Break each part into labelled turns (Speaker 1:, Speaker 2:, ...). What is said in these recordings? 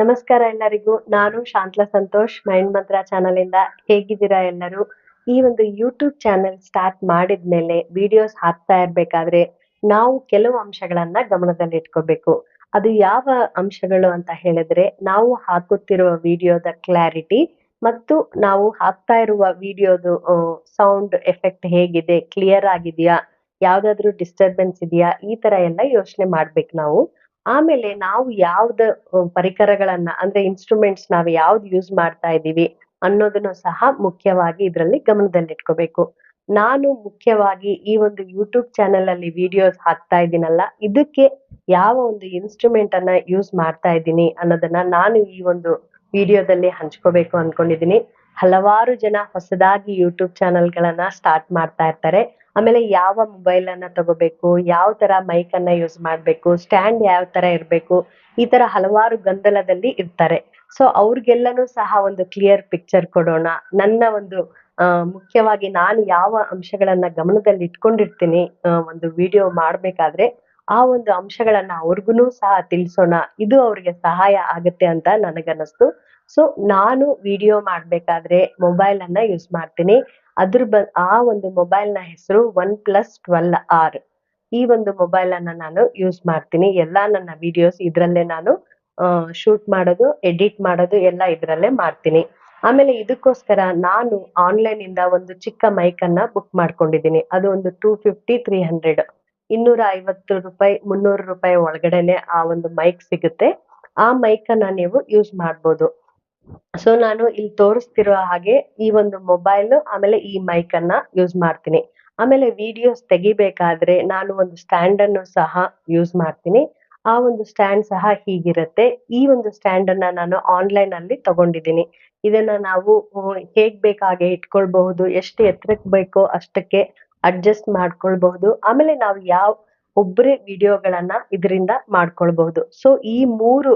Speaker 1: ನಮಸ್ಕಾರ ಎಲ್ಲರಿಗೂ. ನಾನು Shantala Santosh, mind mantra channel ಇಂದ ಹೇಗಿದ್ದೀರಾ ಎಲ್ಲರೂ? ಈ ಒಂದು ಯೂಟ್ಯೂಬ್ ಚಾನೆಲ್ ಸ್ಟಾರ್ಟ್ ಮಾಡಿದ್ಮೇಲೆ ವಿಡಿಯೋಸ್ ಹಾಕ್ತಾ ಇರ್ಬೇಕಾದ್ರೆ ನಾವು ಕೆಲವು ಅಂಶಗಳನ್ನ ಗಮನದಲ್ಲಿ ಇಟ್ಕೋಬೇಕು ಅದು ಯಾವ ಅಂಶಗಳು ಅಂತ ಹೇಳಿದ್ರೆ ನಾವು ಹಾಕುತ್ತಿರುವ ವಿಡಿಯೋದ ಕ್ಲಾರಿಟಿ ಮತ್ತು ನಾವು ಹಾಕ್ತಾ ಇರುವ ವಿಡಿಯೋದು ಸೌಂಡ್ ಎಫೆಕ್ಟ್ ಹೇಗಿದೆ ಕ್ಲಿಯರ್ ಆಗಿದೆಯಾ, ಯಾವ್ದಾದ್ರು ಡಿಸ್ಟರ್ಬೆನ್ಸ್ ಇದೆಯಾ, ಈ ತರ ಎಲ್ಲ ಯೋಚನೆ ಮಾಡ್ಬೇಕು ನಾವು. ಆಮೇಲೆ ನಾವು ಯಾವ್ದು ಪರಿಕರಗಳನ್ನ ಅಂದ್ರೆ ಇನ್ಸ್ಟ್ರೂಮೆಂಟ್ಸ್ ನಾವು ಯಾವ್ದು ಯೂಸ್ ಮಾಡ್ತಾ ಇದ್ದೀವಿ ಅನ್ನೋದನ್ನು ಸಹ ಮುಖ್ಯವಾಗಿ ಇದರಲ್ಲಿ ಗಮನದಲ್ಲಿಟ್ಕೋಬೇಕು. ನಾನು ಮುಖ್ಯವಾಗಿ ಈ ಒಂದು ಯೂಟ್ಯೂಬ್ ಚಾನೆಲ್ ಅಲ್ಲಿ ವಿಡಿಯೋಸ್ ಹಾಕ್ತಾ ಇದ್ದೀನಲ್ಲ, ಇದಕ್ಕೆ ಯಾವ ಒಂದು ಇನ್ಸ್ಟ್ರೂಮೆಂಟ್ ಅನ್ನ ಯೂಸ್ ಮಾಡ್ತಾ ಇದ್ದೀನಿ ಅನ್ನೋದನ್ನ ನಾನು ಈ ಒಂದು ವಿಡಿಯೋದಲ್ಲಿ ಹಂಚ್ಕೋಬೇಕು ಅನ್ಕೊಂಡಿದ್ದೀನಿ. ಹಲವಾರು ಜನ ಹೊಸದಾಗಿ ಯೂಟ್ಯೂಬ್ ಚಾನೆಲ್ ಗಳನ್ನ ಸ್ಟಾರ್ಟ್ ಮಾಡ್ತಾ ಇರ್ತಾರೆ. ಆಮೇಲೆ ಯಾವ ಮೊಬೈಲ್ ಅನ್ನ ತಗೋಬೇಕು, ಯಾವ ತರ ಮೈಕ್ ಅನ್ನ ಯೂಸ್ ಮಾಡ್ಬೇಕು ಸ್ಟ್ಯಾಂಡ್ ಯಾವ ತರ ಇರ್ಬೇಕು, ಈ ತರ ಹಲವಾರು ಗೊಂದಲದಲ್ಲಿ ಇರ್ತಾರೆ. ಸೊ ಅವ್ರಿಗೆಲ್ಲನೂ ಸಹ ಒಂದು ಕ್ಲಿಯರ್ ಪಿಕ್ಚರ್ ಕೊಡೋಣ. ನನ್ನ ಒಂದು ಮುಖ್ಯವಾಗಿ ನಾನು ಯಾವ ಅಂಶಗಳನ್ನ ಗಮನದಲ್ಲಿ ಇಟ್ಕೊಂಡಿರ್ತೀನಿ ಒಂದು ವಿಡಿಯೋ ಮಾಡ್ಬೇಕಾದ್ರೆ ಆ ಒಂದು ಅಂಶಗಳನ್ನ ಅವ್ರಿಗೂ ಸಹ ತಿಳಿಸೋಣ. ಇದು ಅವ್ರಿಗೆ ಸಹಾಯ ಆಗುತ್ತೆ ಅಂತ ನನಗನ್ನಿಸ್ತು. ಸೊ ನಾನು ವಿಡಿಯೋ ಮಾಡಬೇಕಾದ್ರೆ ಮೊಬೈಲ್ ಅನ್ನ ಯೂಸ್ ಮಾಡ್ತೀನಿ. ಅದ್ರ ಬ, ಆ ಒಂದು ಮೊಬೈಲ್ನ ಹೆಸರು ಒನ್ ಪ್ಲಸ್ ಟ್ವೆಲ್ ಆರ್ ಈ ಒಂದು ಮೊಬೈಲ್ ಅನ್ನ ನಾನು ಯೂಸ್ ಮಾಡ್ತೀನಿ. ಎಲ್ಲಾ ನನ್ನ ವಿಡಿಯೋಸ್ ಇದ್ರಲ್ಲೇ ನಾನು ಶೂಟ್ ಮಾಡೋದು ಎಡಿಟ್ ಮಾಡೋದು ಎಲ್ಲ ಇದ್ರಲ್ಲೇ ಮಾಡ್ತೀನಿ. ಆಮೇಲೆ ಇದಕ್ಕೋಸ್ಕರ ನಾನು ಆನ್ಲೈನ್ ಇಂದ ಒಂದು ಚಿಕ್ಕ ಮೈಕ್ ಅನ್ನ ಬುಕ್ ಮಾಡ್ಕೊಂಡಿದ್ದೀನಿ. ಅದು ಒಂದು ಟೂ ಫಿಫ್ಟಿ ತ್ರೀ ಹಂಡ್ರೆಡ್ ಇನ್ನೂರ ಐವತ್ತು ರೂಪಾಯಿ, ಮುನ್ನೂರು ರೂಪಾಯಿ ಒಳಗಡೆನೆ ಆ ಒಂದು ಮೈಕ್ ಸಿಗುತ್ತೆ. ಆ ಮೈಕ್ ಅನ್ನ ನೀವು ಯೂಸ್ ಮಾಡ್ಬೋದು. ಸೊ ನಾನು ಇಲ್ಲಿ ತೋರಿಸ್ತಿರೋ ಹಾಗೆ ಈ ಒಂದು ಮೊಬೈಲ್, ಆಮೇಲೆ ಈ ಮೈಕ್ ಅನ್ನ ಯೂಸ್ ಮಾಡ್ತೀನಿ. ಆಮೇಲೆ ವಿಡಿಯೋಸ್ ತೆಗಿಬೇಕಾದ್ರೆ ನಾನು ಒಂದು ಸ್ಟ್ಯಾಂಡ್ ಅನ್ನು ಸಹ ಯೂಸ್ ಮಾಡ್ತೀನಿ. ಆ ಒಂದು ಸ್ಟ್ಯಾಂಡ್ ಸಹ ಹೀಗಿರುತ್ತೆ. ಈ ಒಂದು ಸ್ಟ್ಯಾಂಡ್ ಅನ್ನ ನಾನು ಆನ್ಲೈನ್ ಅಲ್ಲಿ ತಗೊಂಡಿದ್ದೀನಿ. ಇದನ್ನ ನಾವು ಹೇಗ್ ಬೇಕಾಗೆ ಇಟ್ಕೊಳ್ಬಹುದು, ಎಷ್ಟು ಎತ್ತರಕ್ಕೆ ಬೇಕೋ ಅಷ್ಟಕ್ಕೆ ಅಡ್ಜಸ್ಟ್ ಮಾಡ್ಕೊಳ್ಬಹುದು. ಆಮೇಲೆ ನಾವು ಯಾವ ಒಬ್ಬರೇ ವಿಡಿಯೋಗಳನ್ನ ಇದರಿಂದ ಮಾಡ್ಕೊಳ್ಬಹುದು. ಸೊ ಈ ಮೂರು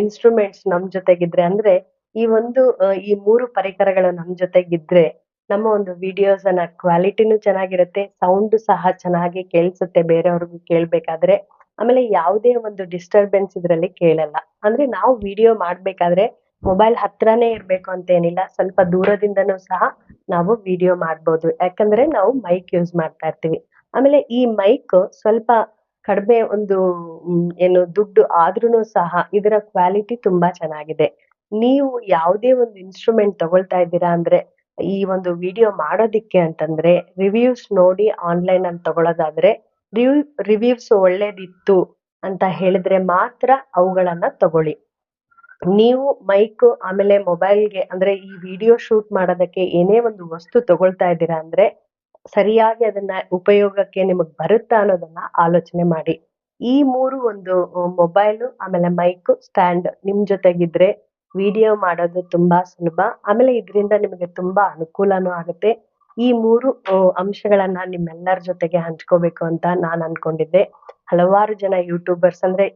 Speaker 1: ಇನ್ಸ್ಟ್ರೂಮೆಂಟ್ಸ್ ನಮ್ ಜೊತೆಗಿದ್ರೆ, ಅಂದ್ರೆ ಈ ಒಂದು ಈ ಮೂರು ಪರಿಕರಗಳು ನಮ್ ಜೊತೆಗಿದ್ರೆ ನಮ್ಮ ಒಂದು ವಿಡಿಯೋಸ್ ಅನ್ನ ಕ್ವಾಲಿಟಿನೂ ಚೆನ್ನಾಗಿರುತ್ತೆ ಸೌಂಡ್ ಸಹ ಚೆನ್ನಾಗಿ ಕೇಳಿಸುತ್ತೆ ಬೇರೆಯವ್ರಿಗೂ ಕೇಳ್ಬೇಕಾದ್ರೆ. ಆಮೇಲೆ ಯಾವುದೇ ಒಂದು ಡಿಸ್ಟರ್ಬೆನ್ಸ್ ಇದ್ರಲ್ಲಿ ಕೇಳಲ್ಲ. ಅಂದ್ರೆ ನಾವು ವಿಡಿಯೋ ಮಾಡ್ಬೇಕಾದ್ರೆ ಮೊಬೈಲ್ ಹತ್ರನೇ ಇರಬೇಕು ಅಂತ ಏನಿಲ್ಲ ಸ್ವಲ್ಪ ದೂರದಿಂದನೂ ಸಹ ನಾವು ವಿಡಿಯೋ ಮಾಡ್ಬೋದು. ಯಾಕಂದ್ರೆ ನಾವು ಮೈಕ್ ಯೂಸ್ ಮಾಡ್ತಾ ಇರ್ತೀವಿ. ಆಮೇಲೆ ಈ ಮೈಕ್ ಸ್ವಲ್ಪ ಕಡಿಮೆ ಒಂದು ಏನು ದುಡ್ಡು ಆದ್ರೂನು ಸಹ ಇದರ ಕ್ವಾಲಿಟಿ ತುಂಬಾ ಚೆನ್ನಾಗಿದೆ. ನೀವು ಯಾವುದೇ ಒಂದು ಇನ್ಸ್ಟ್ರೂಮೆಂಟ್ ತಗೊಳ್ತಾ ಇದ್ದೀರಾ ಅಂದ್ರೆ, ಈ ಒಂದು ವಿಡಿಯೋ ಮಾಡೋದಿಕ್ಕೆ ಅಂತಂದ್ರೆ ರಿವ್ಯೂಸ್ ನೋಡಿ ಆನ್ಲೈನ್ ಅಲ್ಲಿ ತಗೊಳ್ಳೋದಾದ್ರೆ ರಿವ್ಯೂ ರಿವ್ಯೂಸ್ ಒಳ್ಳೇದಿತ್ತು ಅಂತ ಹೇಳಿದ್ರೆ ಮಾತ್ರ ಅವುಗಳನ್ನ ತಗೊಳ್ಳಿ. ನೀವು ಮೈಕ್ ಆಮೇಲೆ ಮೊಬೈಲ್ಗೆ ಅಂದ್ರೆ ಈ ವಿಡಿಯೋ ಶೂಟ್ ಮಾಡೋದಕ್ಕೆ ಏನೇ ಒಂದು ವಸ್ತು ತಗೊಳ್ತಾ ಇದ್ದೀರಾ ಅಂದ್ರೆ ಸರಿಯಾಗಿ ಅದನ್ನ ಉಪಯೋಗಕ್ಕೆ ನಿಮಗ್ ಬರುತ್ತಾ ಅನ್ನೋದನ್ನ ಆಲೋಚನೆ ಮಾಡಿ. ಈ ಮೂರು ಒಂದು ಮೊಬೈಲು, ಆಮೇಲೆ ಮೈಕ್, ಸ್ಟ್ಯಾಂಡ್ ನಿಮ್ ಜೊತೆಗಿದ್ರೆ ವಿಡಿಯೋ ಮಾಡೋದು ತುಂಬಾ ಸುಲಭ. ಆಮೇಲೆ ಇದರಿಂದ ನಿಮಗೆ ತುಂಬಾ ಅನುಕೂಲನೂ ಆಗುತ್ತೆ. ಈ ಮೂರು ಅಂಶಗಳನ್ನ ನಿಮ್ಮೆಲ್ಲರ ಜೊತೆಗೆ ಹಂಚ್ಕೋಬೇಕು ಅಂತ ನಾನ್ ಅನ್ಕೊಂಡಿದ್ದೆ. ಹಲವಾರು ಜನ ಯೂಟ್ಯೂಬರ್ಸ್ ಅಂದ್ರೆ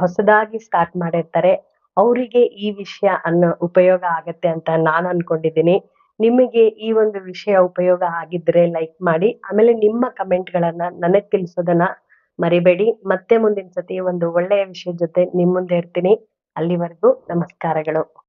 Speaker 1: ಹೊಸದಾಗಿ ಸ್ಟಾರ್ಟ್ ಮಾಡಿರ್ತಾರೆ. ಅವರಿಗೆ ಈ ವಿಷಯ ಅನ್ನೋ ಉಪಯೋಗ ಆಗತ್ತೆ ಅಂತ ನಾನ್ ಅನ್ಕೊಂಡಿದ್ದೀನಿ. ನಿಮಗೆ ಈ ಒಂದು ವಿಷಯ ಉಪಯೋಗ ಆಗಿದ್ರೆ ಲೈಕ್ ಮಾಡಿ, ಆಮೇಲೆ ನಿಮ್ಮ ಕಮೆಂಟ್ ಗಳನ್ನ ನನಗ್ ತಿಳಿಸೋದನ್ನ ಮರಿಬೇಡಿ. ಮತ್ತೆ ಮುಂದಿನ ಸತಿ ಒಂದು ಒಳ್ಳೆಯ ವಿಷಯದ ಜೊತೆ ನಿಮ್ಮ ಮುಂದೆ ಇರ್ತೀನಿ. ಅಲ್ಲಿವರೆಗೂ ನಮಸ್ಕಾರಗಳು.